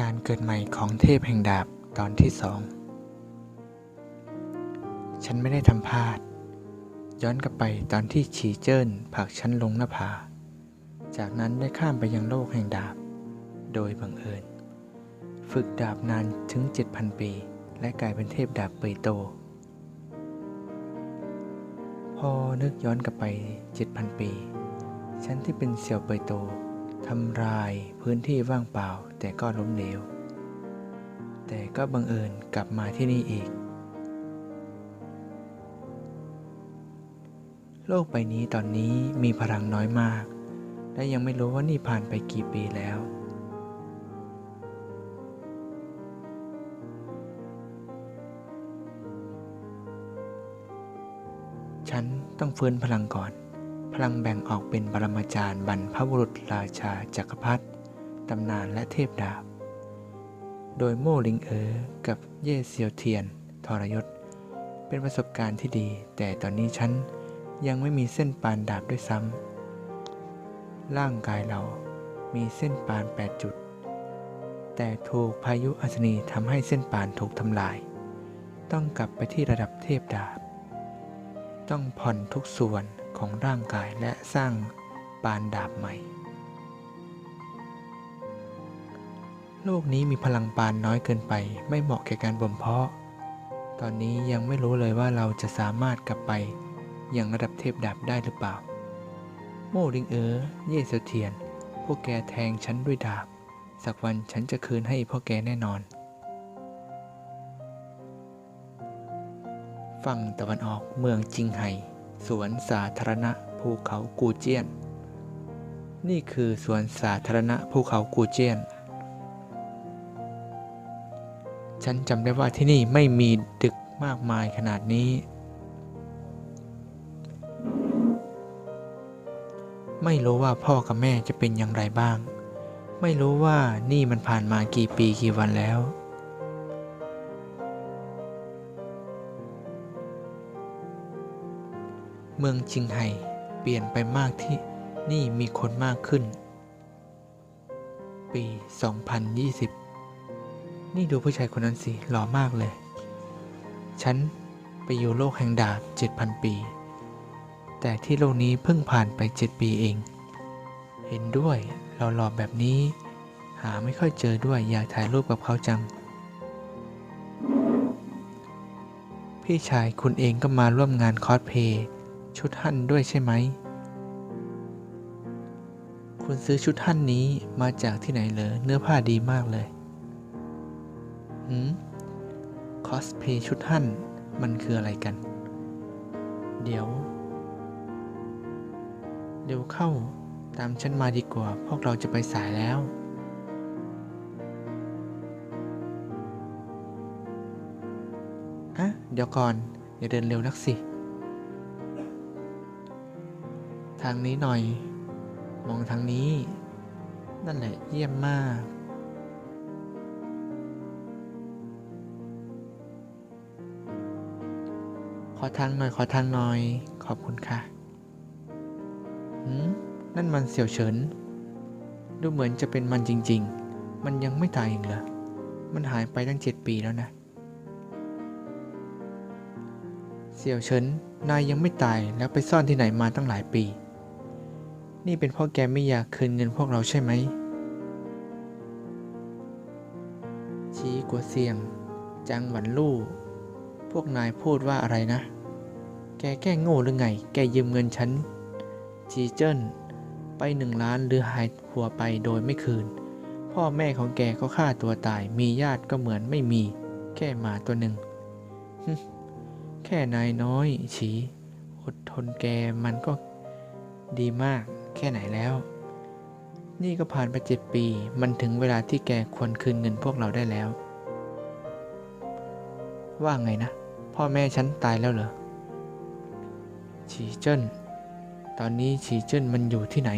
การเกิดใหม่ของเทพแห่งดาบตอนที่สอง ฉันไม่ได้ทำพลาด ย้อนกลับไปตอนที่ฉีเจิ้นผลักฉันลงหน้าผา จากนั้นได้ข้ามไปยังโลกแห่งดาบ โดยบังเอิญ ฝึกดาบนานถึง 7,000 ปี และกลายเป็นเทพดาบเปยโต พอนึกย้อนกลับไป 7,000 ปี ฉันที่เป็นเสี่ยวเปยโต ทำลายพื้นที่ว่างเปล่า แต่ก็ล้มเหลว แต่ก็บังเอิญกลับมาที่นี่อีก โลกใบนี้ตอนนี้มีพลังน้อยมาก และยังไม่รู้ว่านี่ผ่านไปกี่ปีแล้วฉันต้องฟื้นพลังก่อน พลังแบ่งออกเป็นปรมาจารย์บรรพบุรุษราชาจักรพรรดิตำนานและเทพดาบ โดยโม่ลิงเอ๋อกับเย่เซียวเทียน ทรยศ เป็นประสบการณ์ที่ดี แต่ตอนนี้ฉันยังไม่มีเส้นปานดาบด้วยซ้ำร่างกายเรามีเส้นปาน 8 จุด แต่ถูกพายุอัศนีทำให้เส้นปานถูกทำลาย ต้องกลับไปที่ระดับเทพดาบ ต้องผ่อนทุกส่วน ของร่างกายและสร้างปานดาบใหม่ โลกนี้มีพลังปานน้อยเกินไป ไม่เหมาะแก่การบ่มเพาะ ตอนนี้ยังไม่รู้เลยว่าเราจะสามารถกลับไปอย่างระดับเทพดาบได้หรือเปล่า โม่ลิงเอ๋อเย่เสยเทียน พวกแกแทงฉันด้วยดาบ สักวันฉันจะคืนให้พวกแกแน่นอนฝั่งตะวันออกเมืองจิงไห่ สวนสาธารณะภูเขากูเจียน นี่คือสวนสาธารณะภูเขากูเจียน ฉันจำได้ว่าที่นี่ไม่มีดึกมากมายขนาดนี้ ไม่รู้ว่าพ่อกับแม่จะเป็นอย่างไรบ้าง ไม่รู้ว่านี่มันผ่านมากี่ปีกี่วันแล้ว เมืองจิงไห่เปลี่ยนไปมากที่นี่มีคนมากขึ้น ปี 2020 นี่ดูผู้ชายคนนั้นสิ หล่อมากเลย ฉันไปอยู่โลกแห่งดาบ 7,000 ปี แต่ที่โลกนี้เพิ่งผ่านไป 7 ปีเอง เห็นด้วยเราหล่อแบบนี้ หาไม่ค่อยเจอด้วยอยากถ่ายรูปกับเขาจัง พี่ชายคุณเองก็มาร่วมงานคอสเพย์ ชุดฮั่นด้วยใช่ไหม คุณซื้อชุดฮั่นนี้มาจากที่ไหนเหรอ เนื้อผ้าดีมากเลย หืม คอสเพย์ชุดฮั่นมันคืออะไรกัน เดี๋ยวเดี๋ยวเข้า ตามฉันมาดีกว่า พวกเราจะไปสายแล้วอะเดี๋ยวก่อน อย่าเดินเร็วนักสิ ทางนี้หน่อย มองทางนี้ นั่นแหละเยี่ยมมาก ขอทางหน่อย ขอทางหน่อย ขอบคุณค่ะหืมนั่นมันเสี่ยวเฉิน ดูเหมือนจะเป็นมันจริง ๆ มันยังไม่ตายอีกเหรอ มันหายไปตั้งเจ็ดปีแล้วนะ เสี่ยวเฉิน นายยังไม่ตายแล้วไปซ่อนที่ไหนมาตั้งหลายปี นี่เป็นเพราะแกไม่อยากคืนเงินพวกเราใช่ไหม ชี้กัวเซียง จังหวันลู่ พวกนายพูดว่าอะไรนะ แกแก้งโง่หรือไง แกยืมเงินฉัน จีเจิ้น ไปหนึ่งล้านหรือหายหัวไปโดยไม่คืน พ่อแม่ของแกก็ฆ่าตัวตาย มีญาติก็เหมือนไม่มี แค่หมาตัวหนึ่ง แค่นายน้อย ฉี อดทนแกมันก็ดีมาก แค่ไหนแล้ว นี่ก็ผ่านไปเจ็ดปี มันถึงเวลาที่แกควรคืนเงินพวกเราได้แล้ว ว่าไงนะ พ่อแม่ฉันตายแล้วเหรอ ฉีเจิ้น ตอนนี้ฉีเจิ้นมันอยู่ที่ไหน